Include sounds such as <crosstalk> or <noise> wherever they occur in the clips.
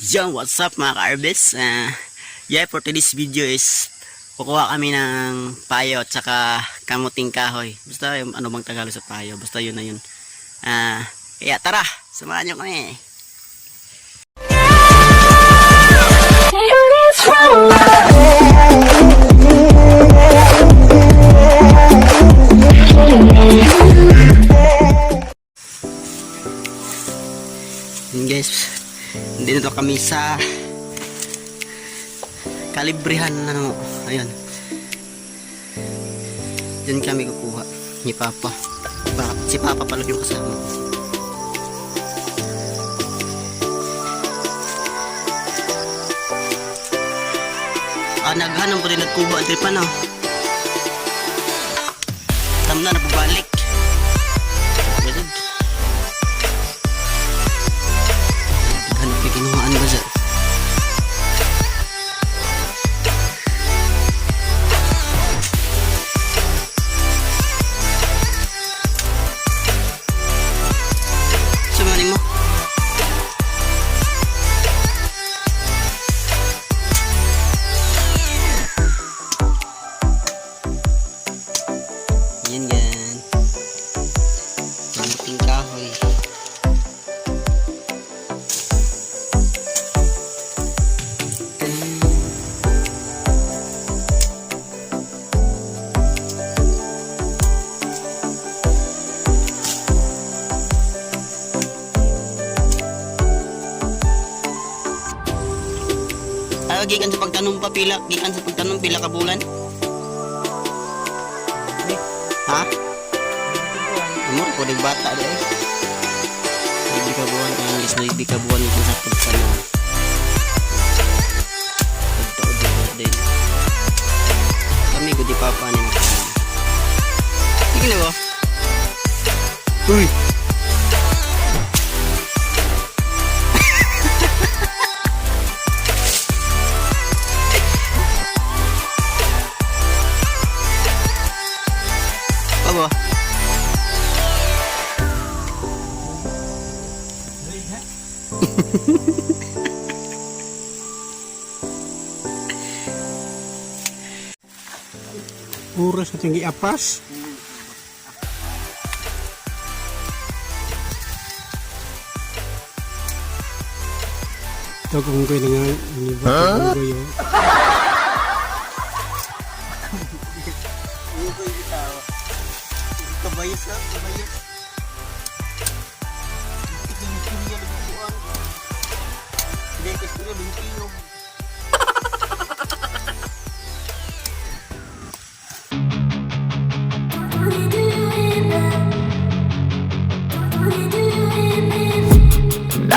Yo, what's up mga ka-Arbis? Uh, yeah, for today's video is kukuha kami ng payo at saka kamuting kahoy. Basta yung ano bang Tagalog sa payo, basta yun na yun. Ah, kaya tara, samahan nyo kami. Yun na kami sa kalibrihan na ano, ayun. Diyan kami kukuha ni Papa. Si Papa pala yung kasama. Ah, naghanap ko rin nagkuba ang tripan ah. Ah, gikan sa pagtanong pa gikan sa pagtanong pila ka bulan. Ha? Amor ko dig bata di ay. Ka buwan ang is na hindi ka buwan kung sa pagtanong. Pagtaod din din. Kami ko di papa ni. Sige na ba? Uy. Puro sa tinggi apas. Ito kung kayo nga ini ba huh? kayo. Kabayas na, kabayas. Hindi kasi na lumpinog.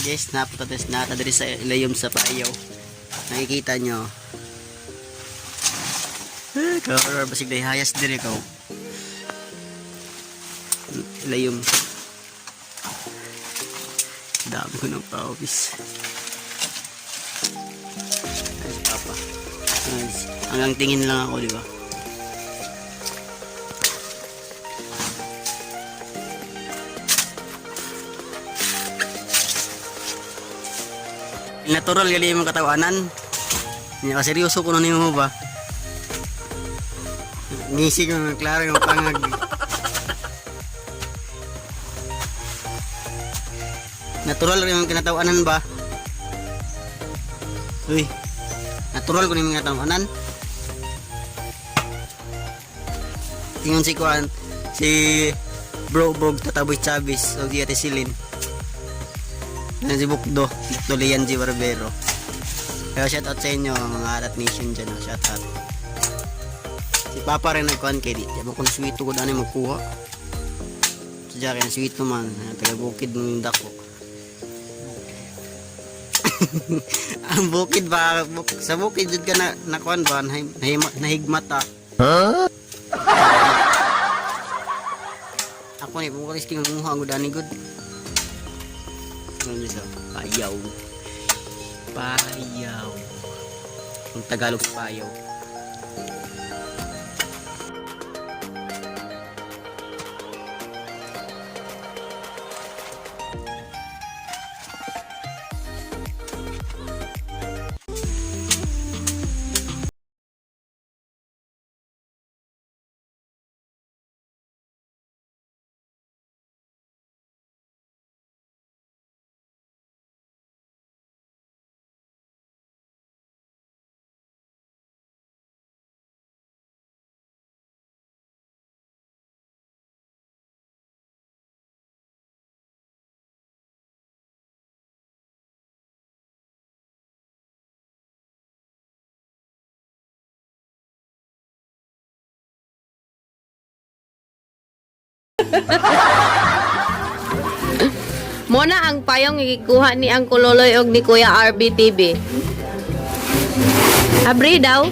Guys, napunta tayo nata diri sa ilayom sa payaw. Nakikita nyo. Eh, kahorror basig day hayas diri ko. Ilayom. Dami ko ng paubis. Papa. Hanggang tingin lang ako, di ba? Natural gali yung katawanan. Ka seryoso ko na mo ba? Ngisi ko ng klaro yung pangag. Natural rin yung kinatawanan ba? Uy. Natural ko yung kinatawanan. Tingon si Kuan, si Bro Bog Tataboy Chavez o di ate Silin. Yan si Bukdo, Bukdo Lian G. Barbero. Kaya shout out sa inyo mga Arat Nation dyan. Shout out. Si Papa rin nagkuhan kay di. Diyan ko na sweeto ko daan magkuha. Sadya kaya na sweeto man. Taga bukid ng dako. <laughs> Ang bukid ba? buk- Sa bukid jud ka na nakuhan ba? Nahim- Nahigmata. Ako ni pumukalis king nguha ang udani good. Ano nito? Payaw. Payaw. Ang Tagalog payaw. <laughs> Muna ang payong ikikuha ni ang Kuloloy og ni Kuya RBTV. Abri daw.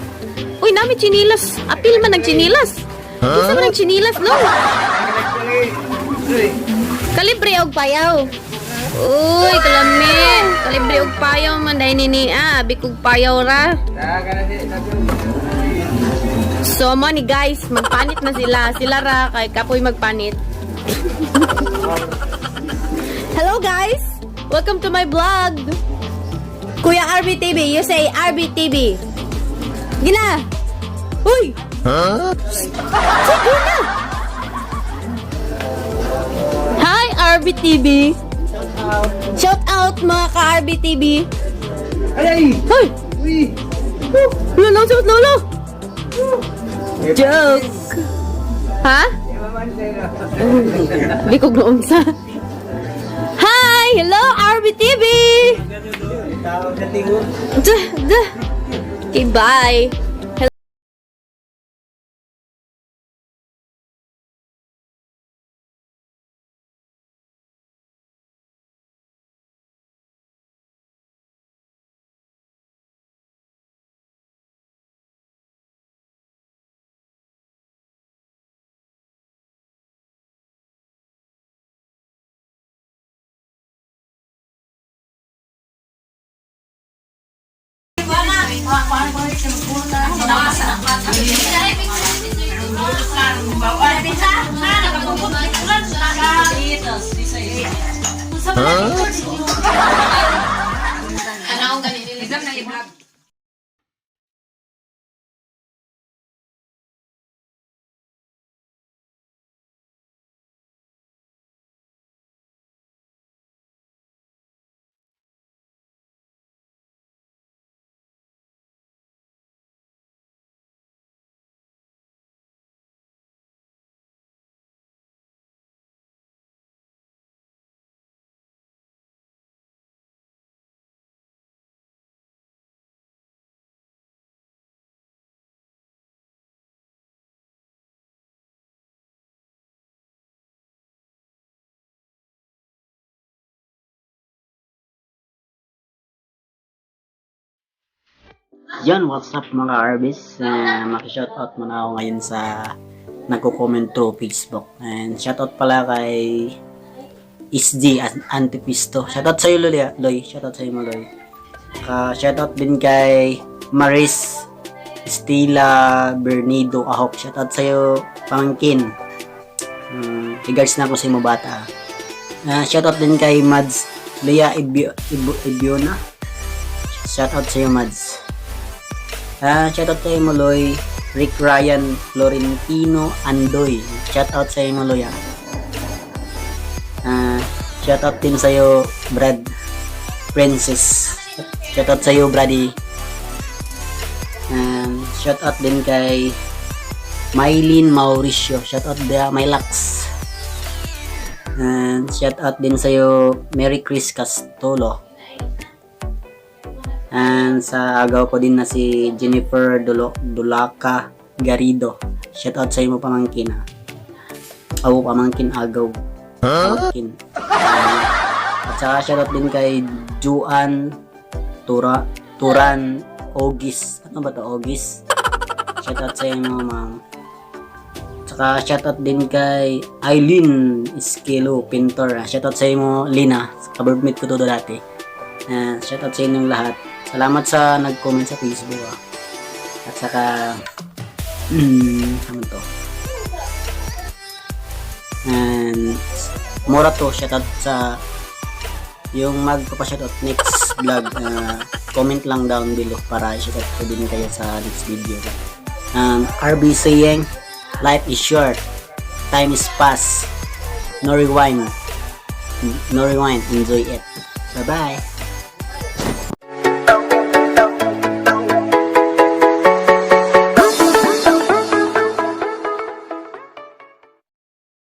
Uy, nami chinilas. Apil man ang chinilas. Gusto man ang chinilas, no? Kalibre og payaw. Uy, kalami. Kalibre og payaw man dahil nini ah. Bikog payaw ra. So mo ni guys, magpanit na sila. Sila ra kay kapoy magpanit. Hello guys! Welcome to my vlog! Kuya RBTV, you say RBTV. Gina! Uy! Huh? Hi RBTV! Shout out mga ka-RBTV! Ay! Hoy! Oh, Lolo, shout lolo! Joke! Ha? Di ko gnoonsa. Hi! Hello, RBTV! Duh, duh. Okay, bye. Huh? Ano ang ganito? Exam na libra Yan, what's up mga Arbis? Uh, Maki-shoutout muna ako ngayon sa nagko-comment through Facebook. And shoutout pala kay An- Antipisto. Shoutout sa'yo, Loy. ah. Loy. Shoutout sa'yo mo, Loy. Uh, shoutout din kay Maris Estela Bernido Ahok. Shoutout sa'yo, Pangkin. Um, regards na ako sa mo bata. Uh, shoutout din kay Mads Lea Ibiona. Shoutout sa'yo, Mads. Ah, shoutout kay Moloy, Rick Ryan, Florentino Andoy. Shoutout sa Moloy. ah. Ah, shoutout din sa iyo Brad Princess. Shoutout sa iyo Brady. Um, shoutout din kay Mylene Mauricio. Shoutout dia Mylax. And shoutout din sa iyo Mary Chris Castolo. And sa agaw ko din na si Jennifer Dulo, Dulaca Garido. Shout out sa imo pamangkin ha. Aw pamangkin agaw. Pamangkin. And, at saka shout out din kay Juan Tura Turan Ogis. Ano ba to Ogis? Shout out sa imo ma'am. Saka shout out din kay Eileen Iskelo Pintor. Shout out sa imo Lina. Kabirdmate ko to dati. Uh, shout out sa inyong lahat. Salamat sa nag-comment sa Facebook ah. At saka hmm, ano to? And mura to shout out sa yung magpapa-shoutout next vlog ah, comment lang down below para shoutout ko din kayo sa next video. Um, RB saying life is short time is fast. No rewind. No rewind enjoy it. Bye bye